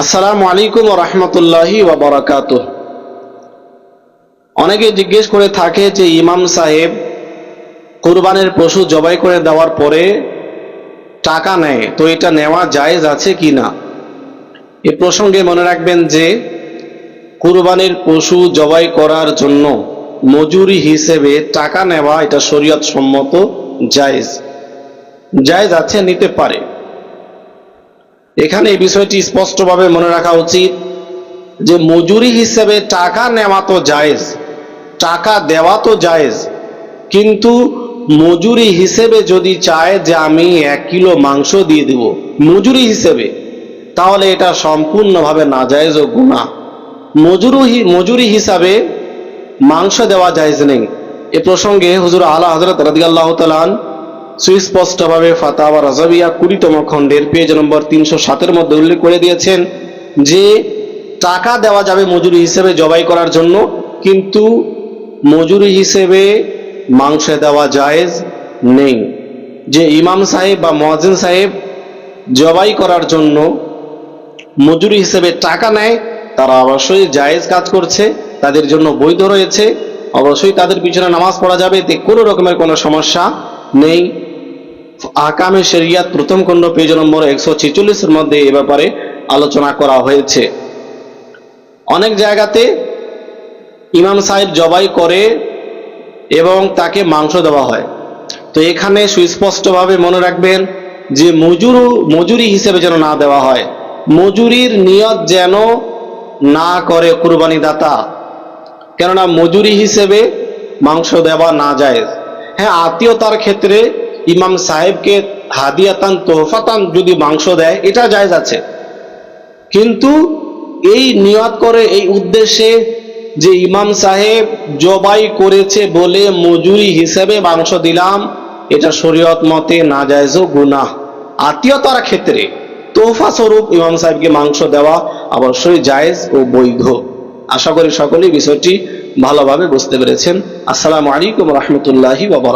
আসসালামু আলাইকুম রহমতুল্লাহি ওবরাকাত অনেকে জিজ্ঞেস করে থাকে যে ইমাম সাহেব কোরবানের পশু জবাই করে দেওয়ার পরে টাকা নেয়, তো এটা নেওয়া জায়েজ আছে কি না? এ প্রসঙ্গে মনে রাখবেন যে কুরবানির পশু জবাই করার জন্য মজুরি হিসেবে টাকা নেওয়া এটা শরীয়ত সম্মত জায়েজ। জায়েজ আছে, নিতে পারে। এখানে এই বিষয়টি স্পষ্টভাবে মনে রাখা উচিত যে মজুরি হিসেবে টাকা নেওয়া তো জায়েজ, টাকা দেওয়া তো জায়েজ, কিন্তু মজুরি হিসেবে যদি চায় যে আমি এক কিলো মাংস দিয়ে দিব, মজুরি হিসেবে, তাহলে এটা সম্পূর্ণভাবে না জায়েজ ও গুণা মজুরি মজুরি হিসাবে মাংস দেওয়া জায়েজ নেই। এ প্রসঙ্গে হুজুর আলা হজরত রাদিয়াল্লাহ তালান সুস্পষ্টভাবে ফাতাওয়া রাজাবিয়া কুড়িতম খণ্ডের পেজ নম্বর তিনশো সাতের মধ্যে উল্লেখ করে দিয়েছেন যে টাকা দেওয়া যাবে মজুরি হিসেবে জবাই করার জন্য, কিন্তু মজুরি হিসেবে মাংস দেওয়া জায়েজ নেই। যে ইমাম সাহেব বা মহাজিন সাহেব জবাই করার জন্য মজুরি হিসেবে টাকা নেয়, তারা অবশ্যই জায়েজ কাজ করছে, তাদের জন্য বৈধ রয়েছে। অবশ্যই তাদের পিছনে নামাজ পড়া যাবে এতে কোনো রকমের কোনো সমস্যা নেই। আকামে শরিয়াত প্রথম খণ্ড পেজ নম্বর একশো ছেচল্লিশের মধ্যে এ ব্যাপারে আলোচনা করা হয়েছে। অনেক জায়গাতে ইমাম সাহেব জবাই করে এবং তাকে মাংস দেওয়া হয়। তো এখানে সুস্পষ্টভাবে মনে রাখবেন যে মজুর, মজুরি হিসেবে যেন না দেওয়া হয়। মজুরির নিয়ত যেন না করে কুরবানি দাতা কেননা মজুরি হিসেবে মাংস দেওয়া না যায়। হ্যাঁ আত্মীয়তার ক্ষেত্রে ইমাম সাহেবকে হাদিয়াতান, তোহফাতান যদি মাংস দেয়, এটা জায়েজ আছে। কিন্তু এই নিয়ত করে, এই উদ্দেশ্যে যে ইমাম সাহেব জবাই করেছে বলে মজুরি হিসেবে মাংস দিলাম, এটা শরীয়ত মতে না জায়েজ গুনাহ। আত্মীয়তার ক্ষেত্রে তোহফা স্বরূপ ইমাম সাহেবকে মাংস দেওয়া অবশ্যই জায়েজ ও বৈধ। আশা করি সকলেই বিষয়টি ভালোভাবে বুঝতে পেরেছেন। আসসালামু আলাইকুম রহমতুল্লাহি বাবর